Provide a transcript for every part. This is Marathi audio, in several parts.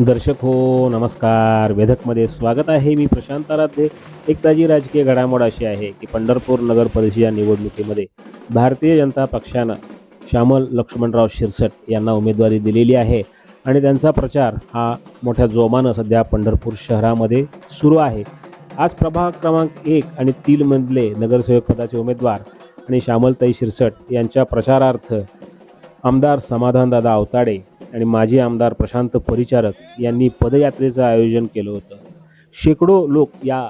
दर्शक हो नमस्कार. वेधकमध्ये स्वागत आहे. मी प्रशांत आराध्ये. एक ताजी राजकीय घडामोड अशी आहे की पंढरपूर नगर परिषद या निवडणुकीमध्ये भारतीय जनता पक्षानं श्यामल लक्ष्मणराव शिरसट यांना उमेदवारी दिलेली आहे आणि त्यांचा प्रचार हा मोठ्या जोमानं सध्या पंढरपूर शहरामध्ये सुरू आहे. आज प्रभाग क्रमांक एक आणि तीनमधले नगरसेवक पदाचे उमेदवार आणि श्यामलताई शिरसट यांच्या प्रचारार्थ आमदार समाधानदादा अवताडे आणि माजी आमदार प्रशांत परिचारक यांनी पदयात्रेचं आयोजन केलं होतं. शेकडो लोक या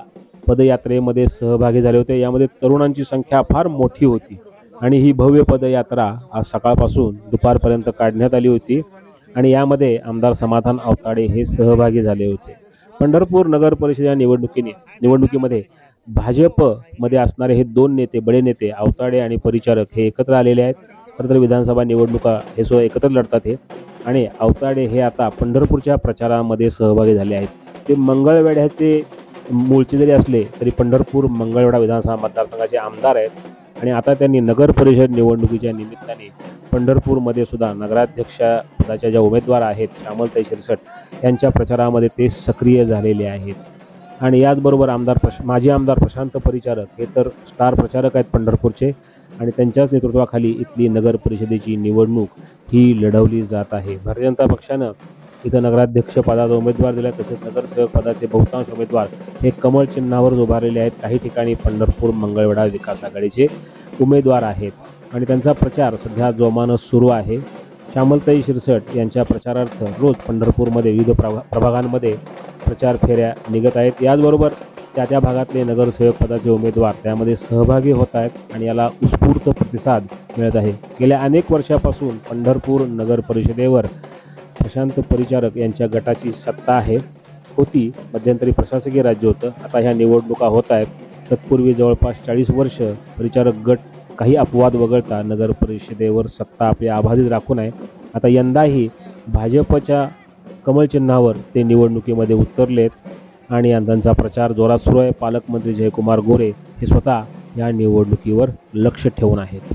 पदयात्रेमध्ये सहभागी झाले होते. यामध्ये तरुणांची संख्या फार मोठी होती आणि ही भव्य पदयात्रा आज सकाळपासून दुपारपर्यंत काढण्यात आली होती आणि यामध्ये आमदार समाधान अवताडे हे सहभागी झाले होते. पंढरपूर नगर परिषद या निवडणुकीने निवडणुकीमध्ये भाजपमध्ये असणारे हे दोन नेते बडे नेते अवताडे आणि परिचारक हे एकत्र आलेले आहेत. खरं तर विधानसभा निवडणुका हे सो एकत्र लढतात हे. आणि अवताडे हे आता पंढरपूरच्या प्रचारामध्ये सहभागी झाले आहेत. ते मंगळवेढ्याचे मूळचे जरी असले तरी पंढरपूर मंगळवेढा विधानसभा मतदारसंघाचे आमदार आहेत. आणि आता त्यांनी नगर परिषद निवडणुकीच्या निमित्ताने पंढरपूरमध्ये सुद्धा नगराध्यक्ष पदाच्या ज्या उमेदवार आहेत श्यामलताई शिरसट यांच्या प्रचारामध्ये ते सक्रिय झालेले आहेत. आणि याचबरोबर आमदार प्रश माजी आमदार प्रशांत परिचारक हे तर स्टार प्रचारक आहेत पंढरपूरचे. आणि त्यांच्याच नेतृत्वाखाली इथली नगर परिषदेची निवडणूक ही लढवली जात आहे. भारतीय जनता पक्षानं इथं नगराध्यक्ष पदाचा उमेदवार दिला तसेच नगरसेवक पदाचे बहुतांश उमेदवार हे कमळ चिन्हावर उभारलेले आहेत. काही ठिकाणी पंढरपूर मंगळवेढा विकास आघाडीचे उमेदवार आहेत. आणि त्यांचा प्रचार सध्या जोमानं सुरू आहे. श्यामलताई शिरसट यांच्या प्रचारार्थ रोज पंढरपूरमध्ये विविध प्रभा प्रभागांमध्ये प्रचार फेऱ्या निघत आहेत. याचबरोबर त्या त्या भागातले नगरसेवक पदाचे उमेदवार त्यामध्ये सहभागी होत आहेत आणि याला उत्स्फूर्त प्रतिसाद मिळत आहे. गेल्या अनेक वर्षापासून पंढरपूर नगर परिषदेवर प्रशांत परिचारक यांच्या गटाची सत्ता आहे होती. मध्यंतरी प्रशासकीय राज्य होतं. आता ह्या निवडणुका होत आहेत. तत्पूर्वी जवळपास चाळीस वर्ष परिचारक गट काही अपवाद वगळता नगर परिषदेवर सत्ता आपली आबाधित राखून आहे. आता यंदाही भाजपच्या कमलचिन्हावर ते निवडणुकीमध्ये उतरलेत आणि त्यांचा प्रचार जोरात सुरू आहे. पालकमंत्री जयकुमार गोरे हे स्वतः या निवडणुकीवर लक्ष ठेवून आहेत.